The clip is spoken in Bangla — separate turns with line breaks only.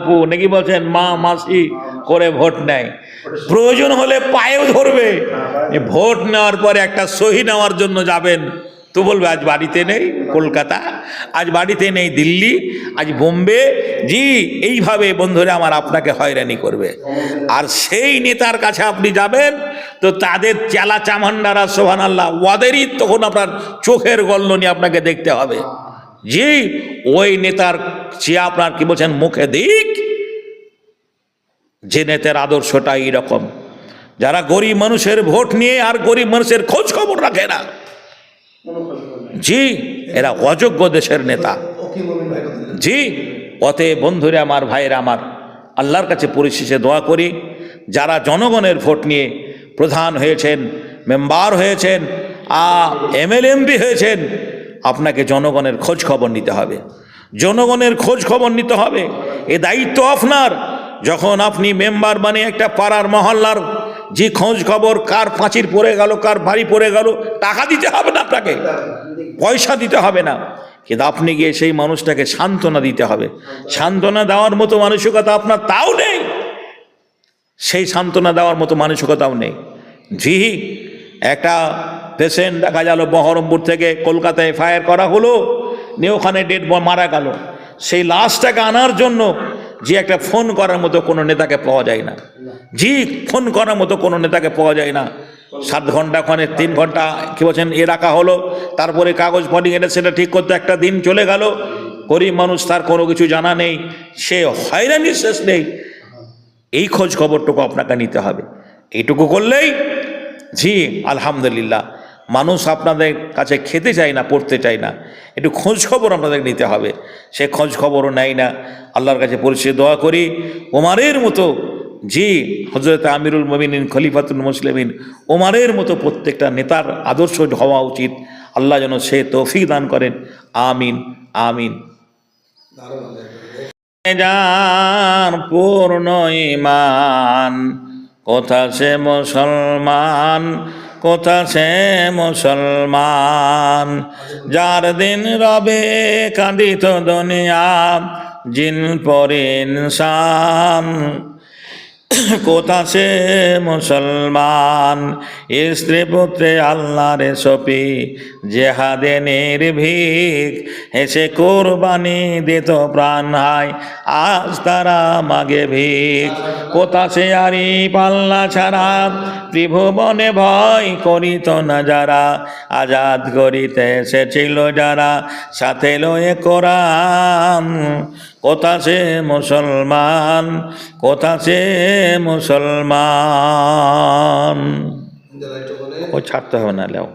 অপু নাকি বলছেন, মা, মাসি করে ভোট নেয় প্রয়োজন হলে পায়েও ধরবে। ভোট নেওয়ার পরে একটা সহি নেওয়ার জন্য যাবেন। তো বলবে, আজ বাড়িতে নেই কলকাতা, আজ বাড়িতে নেই দিল্লি, আজ বোম্বে জি, এইভাবে বন্ধুরা আমার আপনাকে হয়রানি করবে। আর সেই নেতার কাছে আপনি যাবেন, তো তাদের চেলা চামান্ডারা সোহান আল্লাহ ওদেরই তখন আপনার চোখের গল্লনি আপনাকে দেখতে হবে। জি, ওই নেতার চেয়ে আপনার কি বলছেন, মুখে দিক। যে নেতার আদর্শটা এইরকম। যারা গরিব মানুষের ভোট নিয়ে আর গরিব মানুষের খোঁজ খবর রাখে না। জি, এরা অযোগ্য দেশের নেতা। জি অতে বন্ধুরে আমার, ভাইয়েরা আমার, আল্লাহর কাছে পরিশেষে দোয়া করি, যারা জনগণের ভোট নিয়ে প্রধান হয়েছেন, মেম্বার হয়েছেন এমএলএমপি হয়েছেন আপনাকে জনগণের খোঁজ খবর নিতে হবে। জনগণের খোঁজ খবর নিতে হবে। এ দায়িত্ব আপনার। যখন আপনি মেম্বার মানে একটা পাড়ার মহল্লার যে খোঁজ খবর, কার পাঁচির পড়ে গেল, কার বাড়ি পড়ে গেল, টাকা দিতে হবে না আপনাকে। পয়সা দিতে হবে না। কিন্তু আপনি গিয়ে সেই মানুষটাকে সান্ত্বনা দিতে হবে। সান্ত্বনা দেওয়ার মতো মানসিকতা আপনার তাও নেই। সেই সান্ত্বনা দেওয়ার মতো মানসিকতাও নেই। জি, একটা পেশেন্ট দেখা গেল বহরমপুর থেকে কলকাতায় ফায়ার করা হলো, নিয়ে ওখানে ডেড মারা গেল। সেই লাশটাকে আনার জন্য যে একটা ফোন করার মতো কোনো নেতাকে পাওয়া যায় না। জি ফোন করার মতো কোনো নেতাকে পাওয়া যায় না। সাত ঘণ্টা ওখানে, তিন ঘণ্টা, কী বলছেন, এ রাখা হলো। তারপরে কাগজ পানি এনে সেটা ঠিক করতে একটা দিন চলে গেল। গরিব মানুষ তার কোনো কিছু জানা নেই। সে হয়রানির শেষ নেই। এই খোঁজ খবরটুকু আপনাকে নিতে হবে। এইটুকু করলেই, জি, আলহামদুলিল্লাহ। মানুষ আপনাদের কাছে খেতে চায় না, পড়তে চায় না। একটু খোঁজ খবর আপনাদের নিতে হবে। সে খোঁজ খবরও নেয় না। আল্লাহর কাছে পরিচয় দোয়া করি। ওমারের মতো জি হজরত আমিরুল মমিনিন, খলিফাতুল মুসলিমিন, ওমারের মতো প্রত্যেকটা নেতার আদর্শ হওয়া উচিত। আল্লাহ যেন সে তৌফিক দান করেন। আমিন আমিন। যার পূর্ণ ইমান, কোথা সে মুসলমান কোথা সে মুসলমান? যার দিন রবে কাঁদিত দুনিয়া জিন পর ইনসান কোথা সে মুসলমান? স্ত্রী পুত্রে আল্লাহরে সপি, জেহাদে নির্ভীক, হেসে কোরবানি দিত প্রাণ হায়, আজ তারা মাগে ভিক। কোথা সে আরি পাল্লা ছাড়া, ত্রিভুবনে ভয় করিত না যারা, আজাদ করিতে এসেছিল যারা, সাথে লয়ে কোরআন কোথা সে মুসলমান কোথা সে মুসলমান। ও ছাড়তে হবে না লেও।